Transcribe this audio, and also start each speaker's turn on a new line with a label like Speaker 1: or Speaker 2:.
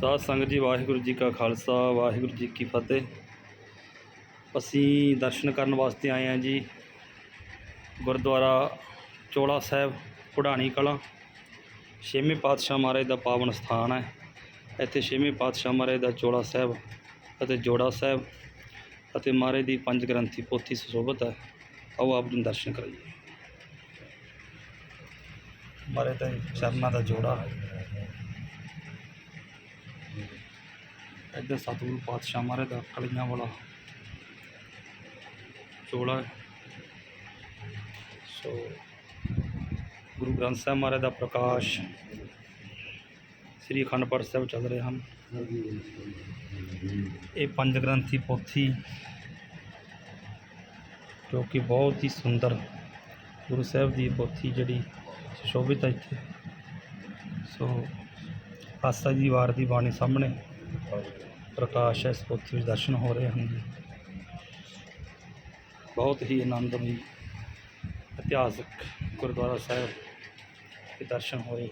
Speaker 1: ਸਾਧ ਸੰਗਤ ਜੀ, ਵਾਹਿਗੁਰੂ ਜੀ ਕਾ ਖਾਲਸਾ, ਵਾਹਿਗੁਰੂ ਜੀ ਕੀ ਫਤਿਹ। ਅਸੀਂ ਦਰਸ਼ਨ ਕਰਨ ਵਾਸਤੇ ਆਏ ਹਾਂ ਜੀ, ਗੁਰਦੁਆਰਾ ਚੋਲਾ ਸਾਹਿਬ, ਪੁਢਾਣੀ ਕਲਾਂ। ਛੇਵੇਂ ਪਾਤਸ਼ਾਹ ਮਹਾਰਾਜ ਦਾ ਪਾਵਨ ਸਥਾਨ ਹੈ। ਇੱਥੇ ਛੇਵੇਂ ਪਾਤਸ਼ਾਹ ਮਹਾਰਾਜ ਦਾ ਚੋਲਾ ਸਾਹਿਬ ਅਤੇ ਜੋੜਾ ਸਾਹਿਬ ਅਤੇ ਮਹਾਰਾਜ ਦੀ ਪੰਜ ਗ੍ਰੰਥੀ ਪੋਥੀ ਸੁਸ਼ੋਭਿਤ ਹੈ। ਆਓ ਆਪ ਜੀ ਨੂੰ ਦਰਸ਼ਨ ਕਰਾਈਏ। ਮਹਾਰਾਜ ਦੇ ਚਰਨਾਂ ਦਾ ਜੋੜਾ ਇੱਧਰ ਸਤਿਗੁਰੂ ਪਾਤਸ਼ਾਹ ਮਹਾਰਾਜ ਦਾ ਕਲੀਆਂ ਵਾਲਾ ਚੋਲਾ ਹੈ। ਸੋ ਗੁਰੂ ਗ੍ਰੰਥ ਸਾਹਿਬ ਮਹਾਰਾਜ ਦਾ ਪ੍ਰਕਾਸ਼ ਸ੍ਰੀ ਅਖੰਡ ਪਾਠ ਸਾਹਿਬ ਚੱਲ ਰਹੇ ਹਨ ਇਹ ਪੰਜ ਗ੍ਰੰਥੀ ਪੋਥੀ ਜੋ ਕਿ ਬਹੁਤ ਹੀ ਸੁੰਦਰ ਗੁਰੂ ਸਾਹਿਬ ਦੀ ਪੋਥੀ ਜਿਹੜੀ ਸੁਸ਼ੋਭਿਤ ਹੈ ਇੱਥੇ ਸੋ ਆਸਾ ਦੀ ਵਾਰ ਦੀ ਬਾਣੀ ਸਾਹਮਣੇ ਪ੍ਰਕਾਸ਼ ਹੈ, ਇਸ ਪੋਥੀ ਵਿੱਚ ਦਰਸ਼ਨ ਹੋ ਰਹੇ ਹਨ ਜੀ। ਬਹੁਤ ਹੀ ਆਨੰਦਮਈ ਇਤਿਹਾਸਕ ਗੁਰਦੁਆਰਾ ਸਾਹਿਬ ਦੇ ਦਰਸ਼ਨ ਹੋਏ।